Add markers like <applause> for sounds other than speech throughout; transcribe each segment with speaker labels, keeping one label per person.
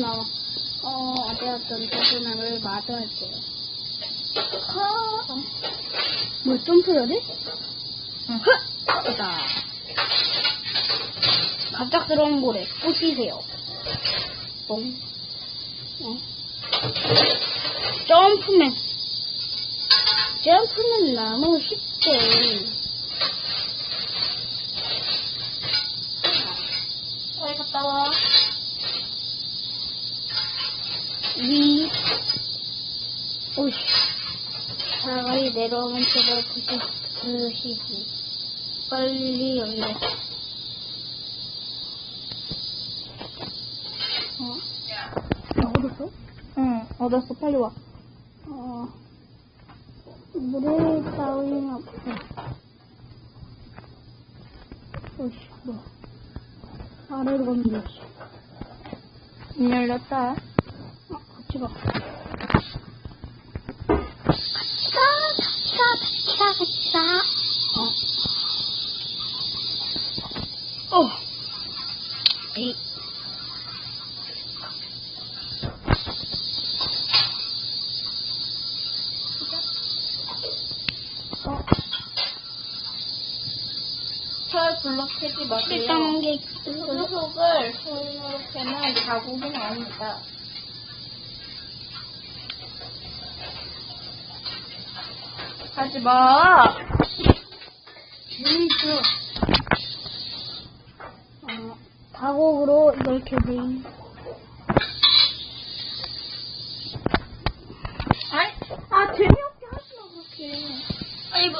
Speaker 1: 나와. 어, 어제였던 조그마를 마저할게요. 허! 뭐, 점프해야 돼?
Speaker 2: 응.
Speaker 1: 흑! 됐다. 갑작스러운 고래, 부시세요. 뽕. 어. 점프맨. 점프는 너무 쉽대.
Speaker 2: 어이, 갔다 와.
Speaker 1: 위. 오씨. 차라리 내려오면 제발 부시, 부시지. 빨리 열려. 어? 나 얻었어?
Speaker 2: 응, 얻었어. 빨리 와.
Speaker 1: 어. 물에 따윈 없어. 오씨, 뭐. 아래로 가면 되지.
Speaker 2: 문 열렸다.
Speaker 1: 어, 같이 가. 가. 어. 어. 에이.
Speaker 2: 캐지 마세요.
Speaker 1: 일단
Speaker 2: 게그 속을 손으로 캐면 자국이 나옵니다. 하지 마.
Speaker 1: 재밌어. 어, 다곡으로 이렇게 돼. 있-
Speaker 2: 아이, 아 재미없게 하지 마 그렇게.
Speaker 1: 아이고.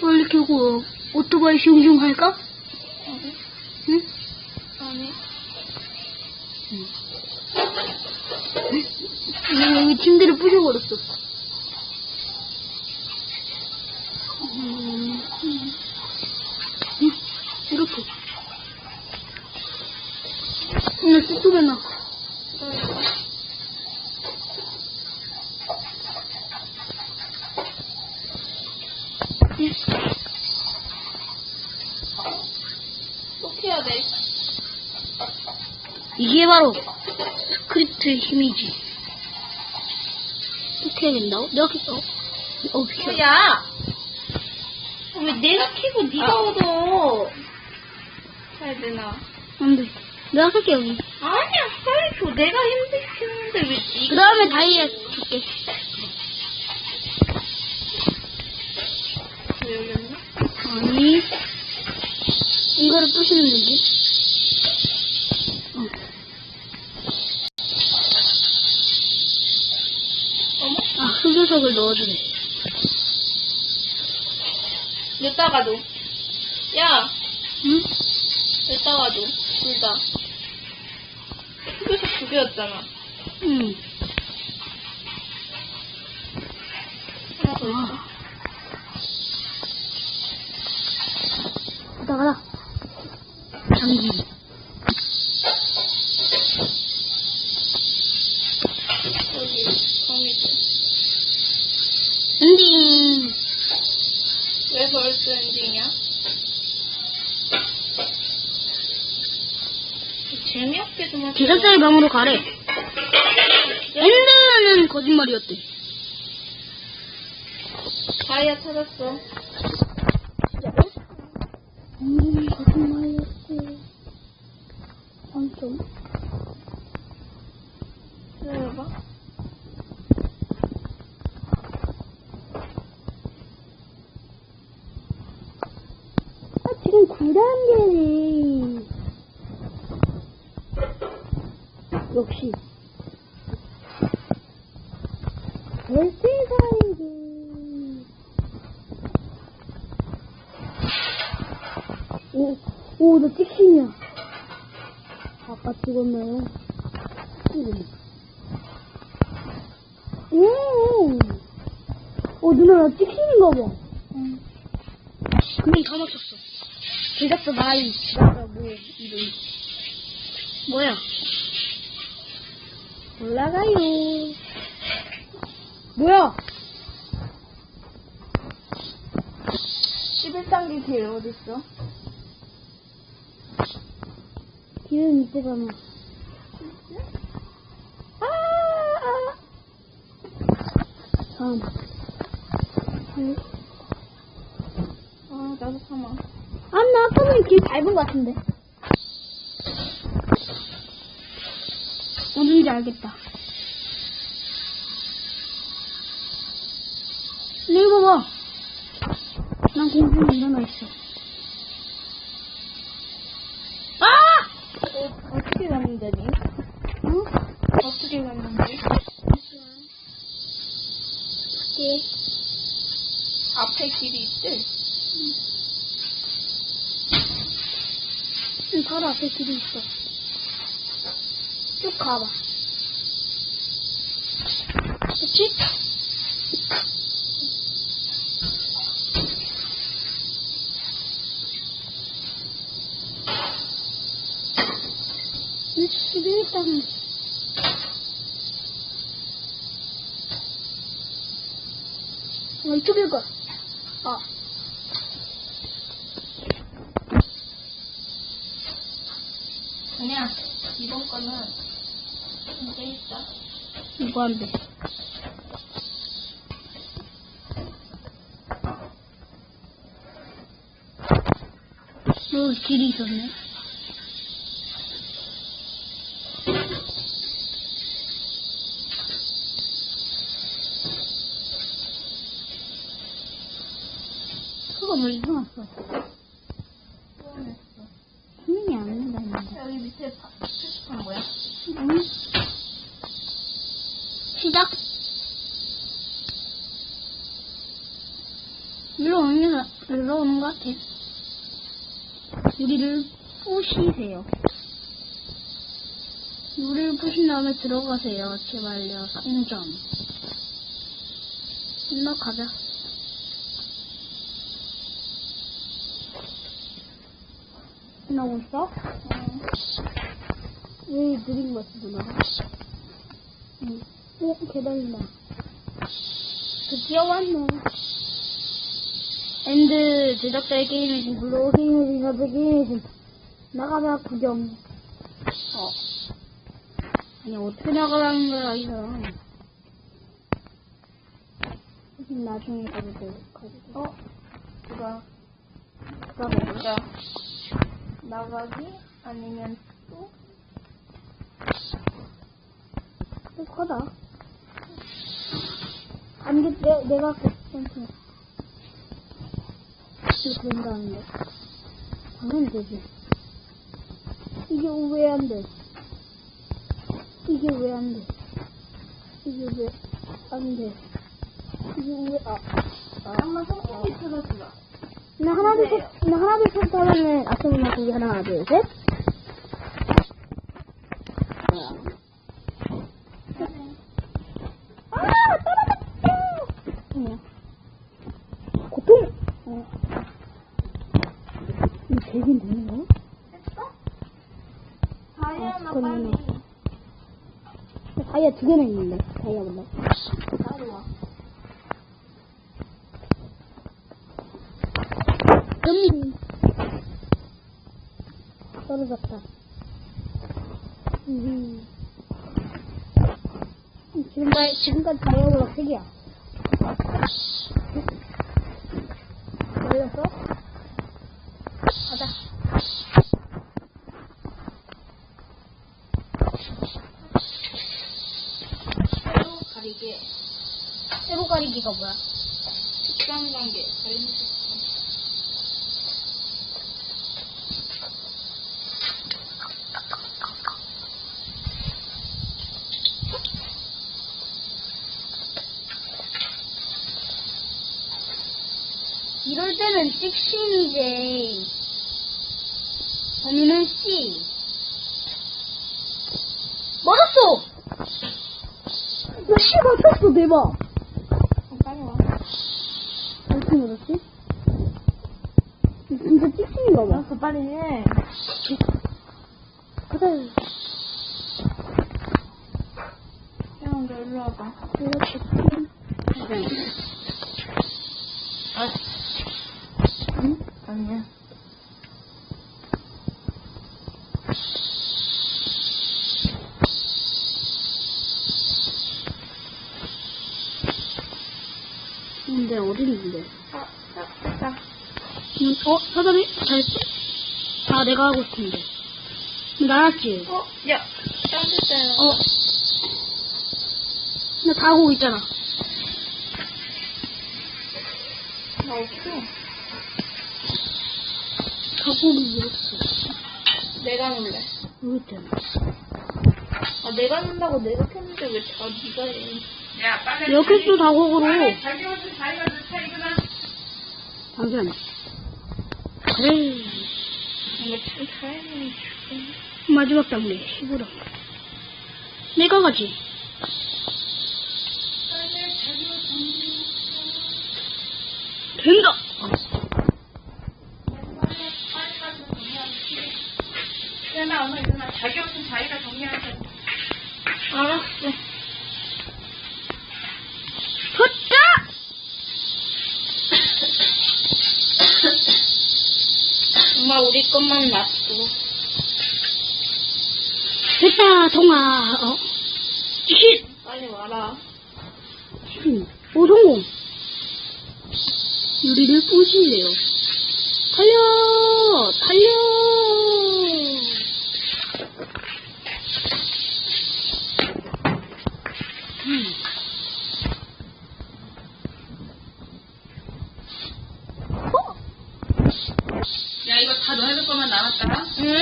Speaker 1: 빨리 켜고 오토바이 슝슝 할까?
Speaker 2: 아니,
Speaker 1: 응?
Speaker 2: 아니.
Speaker 1: 응, 여기 침대를 부셔버렸어. 음, 이렇게. 나 쑥쑥해 나. 이게 바로 스크립트의 힘이지. 어떻게 된다고? 내가. 어, 비켜.
Speaker 2: 야. 왜 내가 키고 네가
Speaker 1: 아.
Speaker 2: 얻어? 해야 되나?
Speaker 1: 안 돼. 내가 켤게, 여기.
Speaker 2: 아니야, 빨리 줘. 내가 힘들겠는데
Speaker 1: 왜그
Speaker 2: 네가?
Speaker 1: 다음에 다이아 줄게. 아니. 이거를 부시면 되지. 어.
Speaker 2: 어머?
Speaker 1: 아, 흑요석을 넣어주네.
Speaker 2: 여기다가도. 야,
Speaker 1: 응?
Speaker 2: 여기다가도. 둘 다. 흑요석 두 개였잖아.
Speaker 1: 응.
Speaker 2: 하나 더 있어.
Speaker 1: 아. 가다, 가다. 장기.
Speaker 2: 여기, 거미줄.
Speaker 1: 엔딩.
Speaker 2: 왜 벌써 엔딩이야? 재미없게 좀 하자.
Speaker 1: 제작자의 방으로 가래. 엔드는 거짓말이었대.
Speaker 2: 다이아 찾았어.
Speaker 1: 음, 거짓말이었대. 엄청.
Speaker 2: 기다려봐.
Speaker 1: 아, 지금 9단계네. 역시. 별세상이지. 오, 오, 나 찍신이야. 아까 찍었나요? 찍은. 오! 어, 누나, 나 찍신인가 봐.
Speaker 2: 응.
Speaker 1: 금방 다 맞췄어. 제작자 나이, 나가 뭐, 이름. 뭐야? 올라가요. 뭐야?
Speaker 2: 11단계 길 어딨어?
Speaker 1: 기름 있대잖아. 아, 아. 다음. 음.
Speaker 2: 아, 나도 참아.
Speaker 1: 아, 나 아까는 길 밟은 것 같은데. 알겠다. 근데 이거 봐. 난 공중에 일어나 있어. 아!
Speaker 2: 어, 어떻게 갔는데, 니?
Speaker 1: 응?
Speaker 2: 어떻게 갔는데?
Speaker 1: 예.
Speaker 2: 앞에 길이 있대.
Speaker 1: 응, 바로 앞에 길이 있어. 쭉 가봐. 그치? 일단 어, 이쪽일 거야. 아,
Speaker 2: 그냥, 이번 거는, 이제 있다.
Speaker 1: 이거 안 돼. 여기 길이 있었네. 거왜 이상했어?
Speaker 2: 후원했어.
Speaker 1: 힘이 안 된다는데.
Speaker 2: 여기 밑에 파- 표지판 뭐야?
Speaker 1: 응? 시작. 일로 오는, 거- 일로 오는 것 같아. 유리를 부시세요. 유리를 부신 다음에 들어가세요. 제발요. 상점. 너 가자. 끝나고 있어? 왜 느린 것 같아, 누나가? 응. 오, 계단이다. 드디어 왔네. 엔드 제작자의 게임이신 블로그 게임이신 저의 게임이신 나가자 구경. 어. 아니 어떻게 나가라는 거야 이 사람. 나중에 가도 돼.
Speaker 2: 어? 누가,
Speaker 1: 누가 먹어?
Speaker 2: 나가기? 아니면 또?
Speaker 1: 똑하다. 안 돼, 내, 내가 그, 괜찮아. 이거 된다는데. 당연히 되지. 이게 왜 안 돼? 이게 왜 안 돼? 이게 왜 안 돼? 이게 왜, 아, 아.
Speaker 2: 한번 손톱이 틀어주라.
Speaker 1: 나 하나, 둘, 셋, 나 하나, 둘, 셋 하면은 아침이나 고기 하나, 둘, 셋. 아, 떨어졌다! 어. 고통! 어. 이거 되긴 되는 거야?
Speaker 2: 했어? 다이아나
Speaker 1: 아,
Speaker 2: 빨리.
Speaker 1: 그러면은. 다이아 두 개나 있는데, 다이아 몰라. 지금까지, 지금까지 다이아블럭 3개야. 걸렸어? 가자.
Speaker 2: 새로 가리개.
Speaker 1: 세로 가리기가 뭐야?
Speaker 2: 식감 관계. 가리는 식감.
Speaker 1: 찍신이지. 범인은 C. 맞았어! 나 C 맞췄어, 대박!
Speaker 2: 어, 빨리 와.
Speaker 1: 어떻게 맞았지? 진짜 찍신인가 봐.
Speaker 2: 알았어, 빨리 해.
Speaker 1: 가자.
Speaker 2: 형, 너 일로 와봐.
Speaker 1: 이렇게
Speaker 2: 아,
Speaker 1: 응?
Speaker 2: 아니야.
Speaker 1: 근데 어디 있는데?
Speaker 2: 아, 아, 됐다.
Speaker 1: 음, 어, 사다리? 잘했어. 다 내가 하고 싶은데. 나왔지?
Speaker 2: 어, 야, 딴데잖아.
Speaker 1: 어. 나다 하고 있잖아.
Speaker 2: 나 없어.
Speaker 1: 닭고기 왜 없어?
Speaker 2: 내가 놀래.
Speaker 1: 여기 있잖아.
Speaker 2: 아, 내가 논다고 내가 켰는데 왜 다 네가 해.
Speaker 1: 또 다곡으로. 그래.
Speaker 2: 죽겠네.
Speaker 1: 마지막 단계, 15단. 내가 가지. 된다!
Speaker 3: 일어나, 엄마 일어나. 자기 옷은 자기가 정리하자.
Speaker 2: 알았어.
Speaker 1: 헛다!
Speaker 2: 엄마, 것만 놨어.
Speaker 1: 됐다, 동아. 어. 쉿!
Speaker 2: 빨리 와라.
Speaker 1: 음, 오, 성공. 유리를 부시래요. 달려! 달려! 음. 어?
Speaker 3: 야, 이거 다 너네들 것만 남았다.
Speaker 2: 응?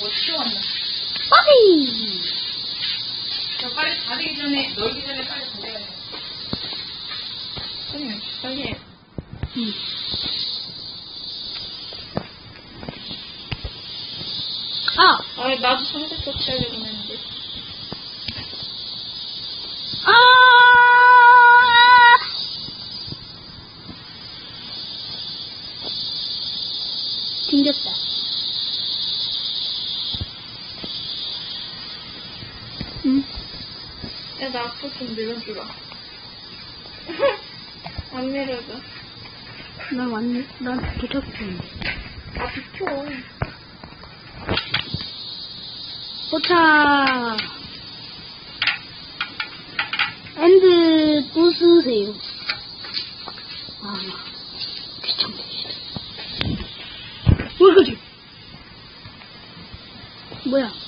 Speaker 3: 못 치웠네.
Speaker 1: 빠비!
Speaker 3: 저 빨리 가기 전에, 놀기 전에 빨리 가져야 돼.
Speaker 2: 그래, 빨리 해.
Speaker 1: 음. 아!
Speaker 2: 아, 나도 쪽 해야려고 했는데.
Speaker 1: 아! 튕겼다. 응?
Speaker 2: 야, 나 앞으로 좀 밀어주라. <laughs> 안 밀어줘.
Speaker 1: 난 완, 난 도착 중인데.
Speaker 2: 아, 비켜.
Speaker 1: 도착! 엔드 부수세요. 아, 귀찮네. 뭐지? 뭐야?